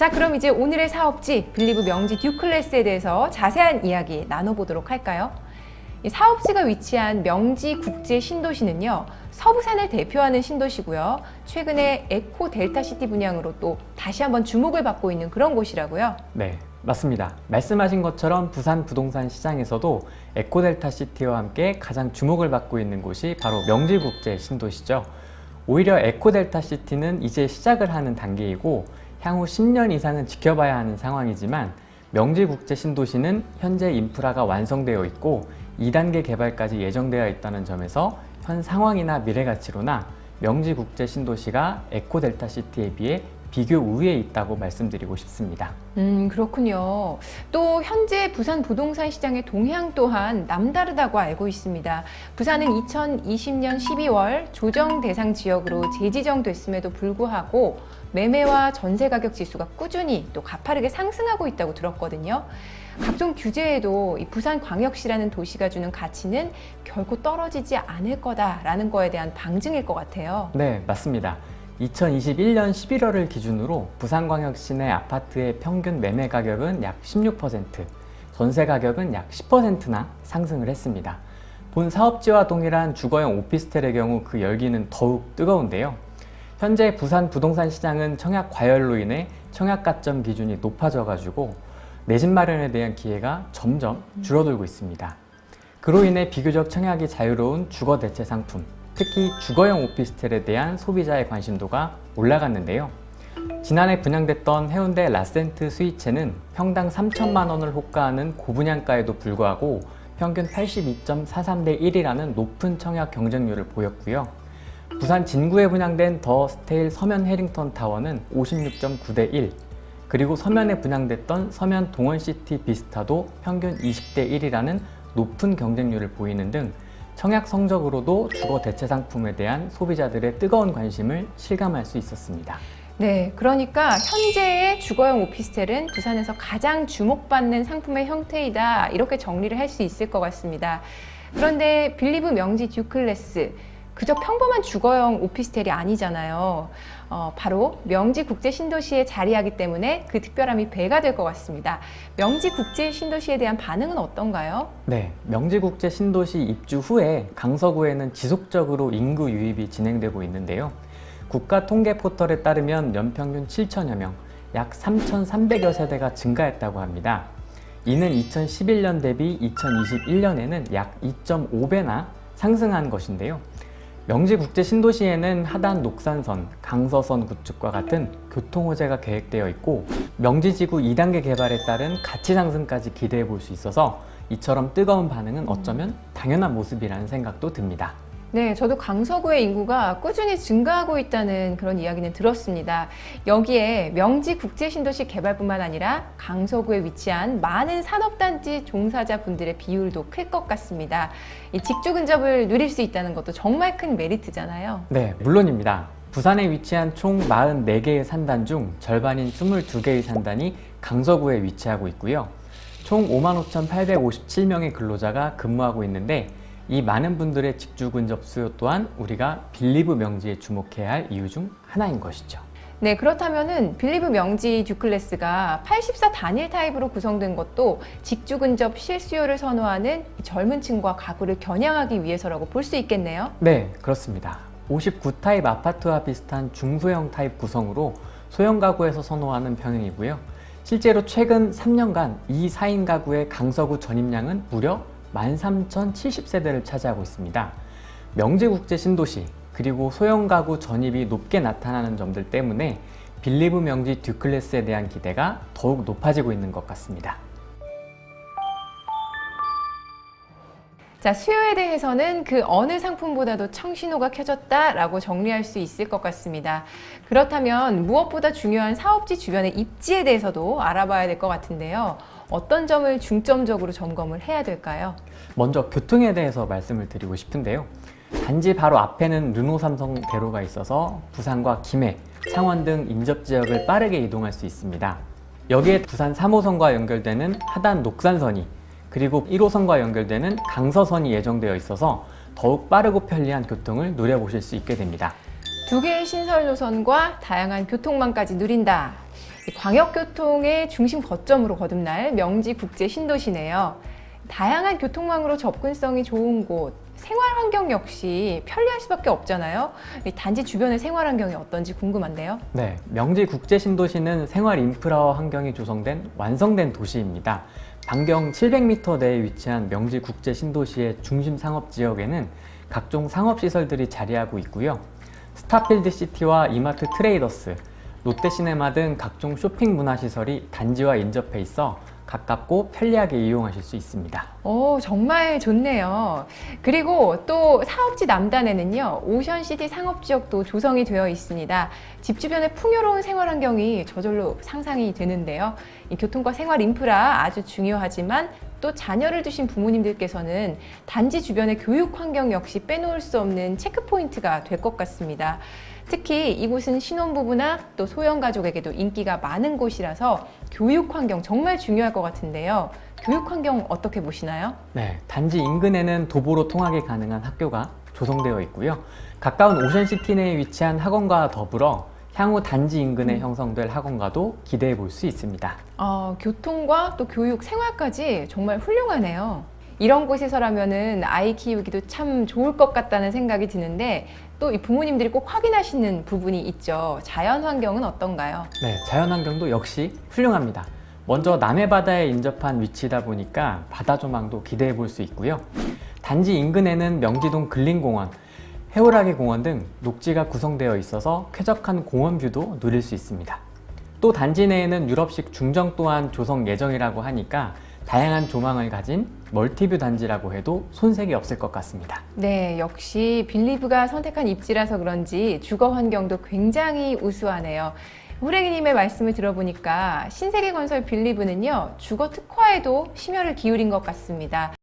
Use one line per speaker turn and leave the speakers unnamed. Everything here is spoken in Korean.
자, 그럼 이제 오늘의 사업지 빌리브 명지 듀클래스에 대해서 자세한 이야기 나눠보도록 할까요? 이 사업지가 위치한 명지 국제 신도시는요, 서부산을 대표하는 신도시고요. 최근에 에코 델타 시티 분양으로 또 다시 한번 주목을 받고 있는 그런 곳이라고요.
네, 맞습니다. 말씀하신 것처럼 부산 부동산 시장에서도 에코 델타 시티와 함께 가장 주목을 받고 있는 곳이 바로 명지 국제 신도시죠. 오히려 에코 델타 시티는 이제 시작을 하는 단계이고 향후 10년 이상은 지켜봐야 하는 상황이지만 명지국제 신도시는 현재 인프라가 완성되어 있고 2단계 개발까지 예정되어 있다는 점에서 현 상황이나 미래 가치로나 명지국제 신도시가 에코델타 시티에 비해 비교 우위에 있다고 말씀드리고 싶습니다.
음, 그렇군요. 또 현재 부산 부동산 시장의 동향 또한 남다르다고 알고 있습니다. 부산은 2020년 12월 조정 대상 지역으로 재지정됐음에도 불구하고 매매와 전세 가격 지수가 꾸준히 또 가파르게 상승하고 있다고 들었거든요. 각종 규제에도 이 부산 광역시라는 도시가 주는 가치는 결코 떨어지지 않을 거다라는 거에 대한 방증일 것 같아요.
네, 맞습니다. 2021년 11월을 기준으로 부산광역시 내 아파트의 평균 매매 가격은 약 16%, 전세 가격은 약 10%나 상승을 했습니다. 본 사업지와 동일한 주거용 오피스텔의 경우 그 열기는 더욱 뜨거운데요. 현재 부산 부동산 시장은 청약 과열로 인해 청약 가점 기준이 높아져 가지고 내 집 마련에 대한 기회가 점점 줄어들고 있습니다. 그로 인해 비교적 청약이 자유로운 주거 대체 상품, 특히 주거용 오피스텔에 대한 소비자의 관심도가 올라갔는데요. 지난해 분양됐던 해운대 라센트 스위체는 평당 3천만 원을 호가하는 고분양가에도 불구하고 평균 82.43대 1이라는 높은 청약 경쟁률을 보였고요. 부산 진구에 분양된 더 스테일 서면 해링턴 타워는 56.9대 1, 그리고 서면에 분양됐던 서면 동원시티 비스타도 평균 20대 1이라는 높은 경쟁률을 보이는 등 청약 성적으로도 주거 대체 상품에 대한 소비자들의 뜨거운 관심을 실감할 수 있었습니다.
네, 그러니까 현재의 주거용 오피스텔은 부산에서 가장 주목받는 상품의 형태이다. 이렇게 정리를 할 수 있을 것 같습니다. 그런데 빌리브 명지 듀클래스 그저 평범한 주거용 오피스텔이 아니잖아요. 어, 바로 명지 국제 신도시에 자리하기 때문에 그 특별함이 배가 될 것 같습니다. 명지 국제 신도시에 대한 반응은 어떤가요?
네, 명지 국제 신도시 입주 후에 강서구에는 지속적으로 인구 유입이 진행되고 있는데요. 국가 통계 포털에 따르면 연평균 7천여 명, 약 3,300여 세대가 증가했다고 합니다. 이는 2011년 대비 2021년에는 약 2.5배나 상승한 것인데요. 명지국제 신도시에는 하단 녹산선, 강서선 구축과 같은 교통 호재가 계획되어 있고 명지지구 2단계 개발에 따른 가치 상승까지 기대해 볼 수 있어서 이처럼 뜨거운 반응은 어쩌면 당연한 모습이라는 생각도 듭니다.
네, 저도 강서구의 인구가 꾸준히 증가하고 있다는 그런 이야기는 들었습니다. 여기에 명지 국제신도시 개발뿐만 아니라 강서구에 위치한 많은 산업단지 종사자분들의 비율도 클 것 같습니다. 이 직주 근접을 누릴 수 있다는 것도 정말 큰 메리트잖아요.
네, 물론입니다. 부산에 위치한 총 44개의 산단 중 절반인 22개의 산단이 강서구에 위치하고 있고요. 총 55,857명의 근로자가 근무하고 있는데 이 많은 분들의 직주 근접 수요 또한 우리가 빌리브 명지에 주목해야 할 이유 중 하나인 것이죠.
네, 그렇다면은 빌리브 명지 듀클래스가 84 단일 타입으로 구성된 것도 직주 근접 실수요를 선호하는 젊은 층과 가구를 겨냥하기 위해서라고 볼 수 있겠네요.
네, 그렇습니다. 59 타입 아파트와 비슷한 중소형 타입 구성으로 소형 가구에서 선호하는 평형이고요. 실제로 최근 3년간 이 4인 가구의 강서구 전입량은 무려 13,070세대를 차지하고 있습니다. 명지국제 신도시 그리고 소형 가구 전입이 높게 나타나는 점들 때문에 빌리브 명지 듀클래스에 대한 기대가 더욱 높아지고 있는 것 같습니다.
자, 수요에 대해서는 그 어느 상품보다도 청신호가 켜졌다라고 정리할 수 있을 것 같습니다. 그렇다면 무엇보다 중요한 사업지 주변의 입지에 대해서도 알아봐야 될 것 같은데요. 어떤 점을 중점적으로 점검을 해야 될까요?
먼저 교통에 대해서 말씀을 드리고 싶은데요. 단지 바로 앞에는 르노 삼성 대로가 있어서 부산과 김해, 창원 등 인접 지역을 빠르게 이동할 수 있습니다. 여기에 부산 3호선과 연결되는 하단 녹산선이 그리고 1호선과 연결되는 강서선이 예정되어 있어서 더욱 빠르고 편리한 교통을 누려보실 수 있게 됩니다.
두 개의 신설 노선과 다양한 교통망까지 누린다. 이 광역교통의 중심 거점으로 거듭날 명지 국제 신도시네요. 다양한 교통망으로 접근성이 좋은 곳, 생활 환경 역시 편리할 수밖에 없잖아요. 이 단지 주변의 생활 환경이 어떤지 궁금한데요.
네, 명지 국제 신도시는 생활 인프라와 환경이 조성된 완성된 도시입니다. 반경 700m 내에 위치한 명지 국제 신도시의 중심 상업 지역에는 각종 상업 시설들이 자리하고 있고요. 스타필드 시티와 이마트 트레이더스, 롯데시네마 등 각종 쇼핑 문화 시설이 단지와 인접해 있어 가깝고 편리하게 이용하실 수 있습니다.
오, 정말 좋네요. 그리고 또 사업지 남단에는요, 오션시티 상업지역도 조성이 되어 있습니다. 집 주변의 풍요로운 생활 환경이 저절로 상상이 되는데요. 이 교통과 생활 인프라 아주 중요하지만 또 자녀를 두신 부모님들께서는 단지 주변의 교육 환경 역시 빼놓을 수 없는 체크포인트가 될 것 같습니다. 특히 이곳은 신혼부부나 또 소형가족에게도 인기가 많은 곳이라서 교육 환경 정말 중요할 것 같은데요. 교육 환경 어떻게 보시나요?
네, 단지 인근에는 도보로 통학이 가능한 학교가 조성되어 있고요. 가까운 오션시티 내에 위치한 학원과 더불어 향후 단지 인근에 형성될 학원과도 기대해 볼 수 있습니다.
어, 교통과 또 교육, 생활까지 정말 훌륭하네요. 이런 곳에서라면은 아이 키우기도 참 좋을 것 같다는 생각이 드는데 또 이 부모님들이 꼭 확인하시는 부분이 있죠. 자연 환경은 어떤가요?
네, 자연 환경도 역시 훌륭합니다. 먼저 남해 바다에 인접한 위치다 보니까 바다 조망도 기대해 볼 수 있고요. 단지 인근에는 명지동 근린공원, 해오라기 공원 등 녹지가 구성되어 있어서 쾌적한 공원 뷰도 누릴 수 있습니다. 또 단지 내에는 유럽식 중정 또한 조성 예정이라고 하니까 다양한 조망을 가진 멀티뷰 단지라고 해도 손색이 없을 것 같습니다.
네, 역시 빌리브가 선택한 입지라서 그런지 주거 환경도 굉장히 우수하네요. 후레기님의 말씀을 들어보니까 신세계 건설 빌리브는요, 주거 특화에도 심혈을 기울인 것 같습니다.